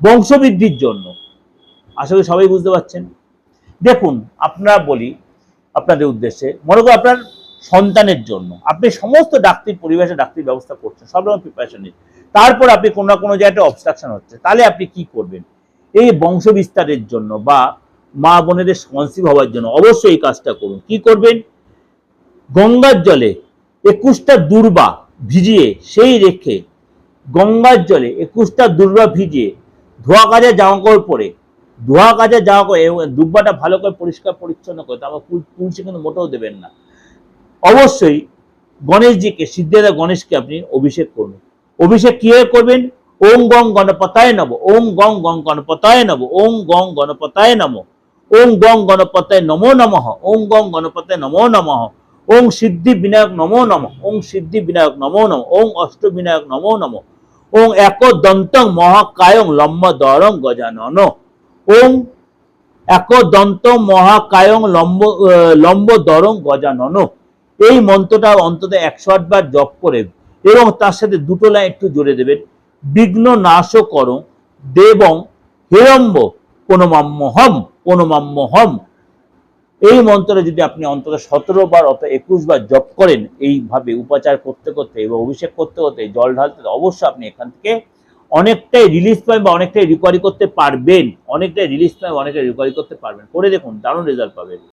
বংশবৃদ্ধির জন্য। আশা করি সবাই বুঝতে পারছেন। দেখুন, আপনারা বলি, আপনাদের উদ্দেশ্যে, মনে করুন আপনার সন্তানের জন্য। আপনি সমস্ত ডাক্তারি পরিবেশে ডাক্তারি ব্যবস্থা করছেন, সব রকম প্রিপারেশন নিয়ে তারপর আপনি কোনো না কোনো জায়গায় অবস্ট্রাকশন হচ্ছে। তাহলে আপনি কি করবেন? এই বংশ বিস্তারের জন্য বা মা বোনেদের কনসিভ হওয়ার জন্য অবশ্যই এই কাজটা করুন। কি করবেন? গঙ্গার জলে একুশটা দুর্বা ভিজিয়ে সেই রেখে গঙ্গার জলে একুশটা দুর্বা ভিজিয়ে ধোয়া কাজা জামা কাপড় পরে, ধোয়া কাজা জামা এবং দুর্বাটা ভালো করে পরিষ্কার পরিচ্ছন্ন করে, তারপর তুলসী কিন্তু মোটেও দেবেন না। অবশ্যই গণেশজিকে সিদ্ধার্থ গণেশকে আপনি অভিষেক করুন। অভিষেক কীভাবে করবেন? ওম গং গণপতায় নব ওম গং গং গণপতায় নব ওম গং গণপতায় নম, ওম গং গণপতায় নমো নমঃ, ওম গং গণপতায় নমো নমঃ। ওং সিদ্ধি বিনায়ক নমো নম ওং সিদ্ধি বিনায়ক নমো নম ওং অষ্ট বিনায়ক নমো নম ওং এক দন্তং মহাকায়ং লম্বদরং গজানন। ওং এক দন্ত মহাকায়ং লম্ব আহ, লম্বদরং গজানন। এই মন্ত্রটা অন্তত একশো আটবার জপ করে এবং তার সাথে দুটো লাইন একটু জুড়ে দেবেন। বিঘ্ন নাশ করো দেবং হিরম্ব প্রণমাম্যহম প্রণমাম্যহম এই মন্ত্র যদি আপনি অন্তত সতেরো বার অত একুশ বার জপ করেন, এইভাবে উপাচার করতে করতে এবং অভিষেক করতে করতে, জল ঢালতে অবশ্যই আপনি এখান থেকে অনেকটাই রিলিজ পাবেন বা অনেকটাই রিকোয়ারি করতে পারবেন। অনেকটাই রিলিজ পাবেন অনেকটাই রিকোয়ারি করতে পারবেন। করে দেখুন, দারুণ রেজাল্ট পাবেন।